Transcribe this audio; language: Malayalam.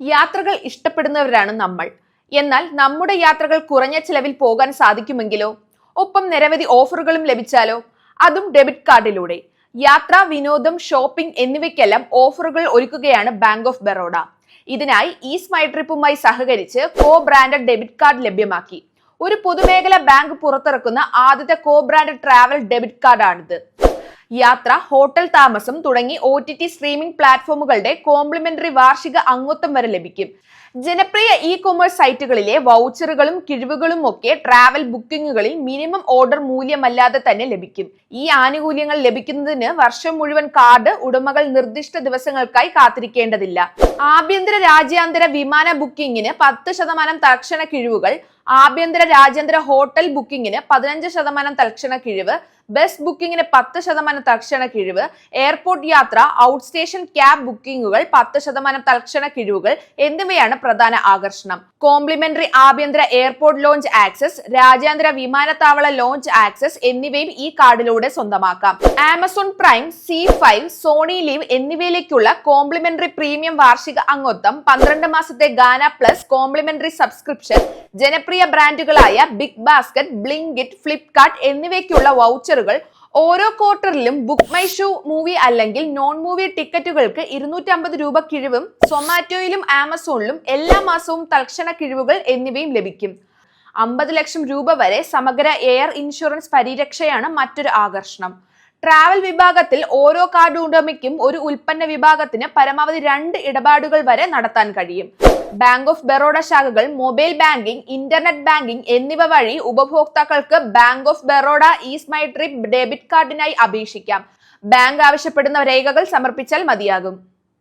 യാത്രകൾ ഇഷ്ടപ്പെടുന്നവരാണ് നമ്മൾ. എന്നാൽ നമ്മുടെ യാത്രകൾ കുറഞ്ഞ ചിലവിൽ പോകാൻ സാധിക്കുമെങ്കിലോ? ഒപ്പം നിരവധി ഓഫറുകളും ലഭിച്ചാലോ? അതും ഡെബിറ്റ് കാർഡിലൂടെ. യാത്ര വിനോദം ഷോപ്പിംഗ് എന്നിവയ്ക്കെല്ലാം ഓഫറുകൾ ഒരുക്കുകയാണ് ബാങ്ക് ഓഫ് ബറോഡ. ഇതിനായി ഈ സ്മൈ ട്രിപ്പുമായി സഹകരിച്ച് കോ ബ്രാൻഡഡ് ഡെബിറ്റ് കാർഡ് ലഭ്യമാക്കി. ഒരു പൊതുമേഖല ബാങ്ക് പുറത്തിറക്കുന്ന ആദ്യത്തെ കോ ബ്രാൻഡഡ് ട്രാവൽ ഡെബിറ്റ് കാർഡാണിത്. യാത്ര ഹോട്ടൽ താമസം തുടങ്ങി ഒ ടി ടി സ്ട്രീമിംഗ് പ്ലാറ്റ്ഫോമുകളുടെ കോംപ്ലിമെന്ററി വാർഷിക അംഗത്വം വരെ ലഭിക്കും. ജനപ്രിയ ഇ കൊമേഴ്സ് സൈറ്റുകളിലെ വൗച്ചറുകളും കിഴിവുകളും ഒക്കെ ട്രാവൽ ബുക്കിംഗുകളിൽ മിനിമം ഓർഡർ മൂല്യമല്ലാതെ തന്നെ ലഭിക്കും. ഈ ആനുകൂല്യങ്ങൾ ലഭിക്കുന്നതിന് വർഷം മുഴുവൻ കാർഡ് ഉടമകൾ നിർദ്ദിഷ്ട ദിവസങ്ങൾക്കായി കാത്തിരിക്കേണ്ടതില്ല. ആഭ്യന്തര രാജ്യാന്തര വിമാന ബുക്കിംഗിന് പത്ത് ശതമാനം തൽക്ഷണ കിഴിവുകൾ ആഭ്യന്തര രാജ്യാന്തര ഹോട്ടൽ ബുക്കിംഗിന് പതിനഞ്ച് ശതമാനം തൽക്ഷണ കിഴിവ് ബസ് ബുക്കിംഗിന് പത്ത് ശതമാനം തൽക്ഷണ കിഴിവ് എയർപോർട്ട് യാത്ര ഔട്ട് സ്റ്റേഷൻ ക്യാബ് ബുക്കിംഗുകൾ പത്ത് ശതമാനം തൽക്ഷണ കിഴിവുകൾ എന്നിവയാണ് പ്രധാന ആകർഷണം. കോംപ്ലിമെന്ററി ആഭ്യന്തര എയർപോർട്ട് ലോഞ്ച് ആക്സസ് രാജ്യാന്തര വിമാനത്താവള ലോഞ്ച് ആക്സസ് എന്നിവയും ഈ കാർഡിലൂടെ സ്വന്തമാക്കാം. Amazon Prime Zee five Sony Liv എന്നിവയിലേക്കുള്ള complimentary premium വാർഷിക അംഗത്വം പന്ത്രണ്ട് മാസത്തെ ഗാന പ്ലസ് കോംപ്ലിമെന്ററി സബ്സ്ക്രിപ്ഷൻ ജനപ്രിയ ബ്രാൻഡുകളായ ബിഗ് ബാസ്കറ്റ് ബ്ലിങ്കിറ്റ് ഫ്ലിപ്കാർട്ട് എന്നിവയ്ക്കുള്ള വൗച്ചറുകൾ ഓരോ ക്വാർട്ടറിലും ബുക്ക് മൈ ഷോ മൂവി അല്ലെങ്കിൽ നോൺ മൂവി ടിക്കറ്റുകൾക്ക് ഇരുന്നൂറ്റി അമ്പത് രൂപ കിഴിവും സൊമാറ്റോയിലും ആമസോണിലും എല്ലാ മാസവും തൽക്ഷണ കിഴിവുകൾ എന്നിവയും ലഭിക്കും. അമ്പത് ലക്ഷം രൂപ വരെ സമഗ്ര എയർ ഇൻഷുറൻസ് പരിരക്ഷയാണ് മറ്റൊരു ആകർഷണം. ട്രാവൽ വിഭാഗത്തിൽ ഓരോ കാർഡ് ഉടമയ്ക്കും ഒരു ഉൽപ്പന്ന വിഭാഗത്തിന് പരമാവധി രണ്ട് ഇടപാടുകൾ വരെ നടത്താൻ കഴിയും. ബാങ്ക് ഓഫ് ബറോഡ ശാഖകൾ മൊബൈൽ ബാങ്കിംഗ് ഇന്റർനെറ്റ് ബാങ്കിംഗ് എന്നിവ വഴി ഉപഭോക്താക്കൾക്ക് bank of Baroda ease my trip debit കാർഡിനായി അപേക്ഷിക്കാം. ബാങ്ക് ആവശ്യപ്പെടുന്ന രേഖകൾ സമർപ്പിച്ചാൽ മതിയാകും.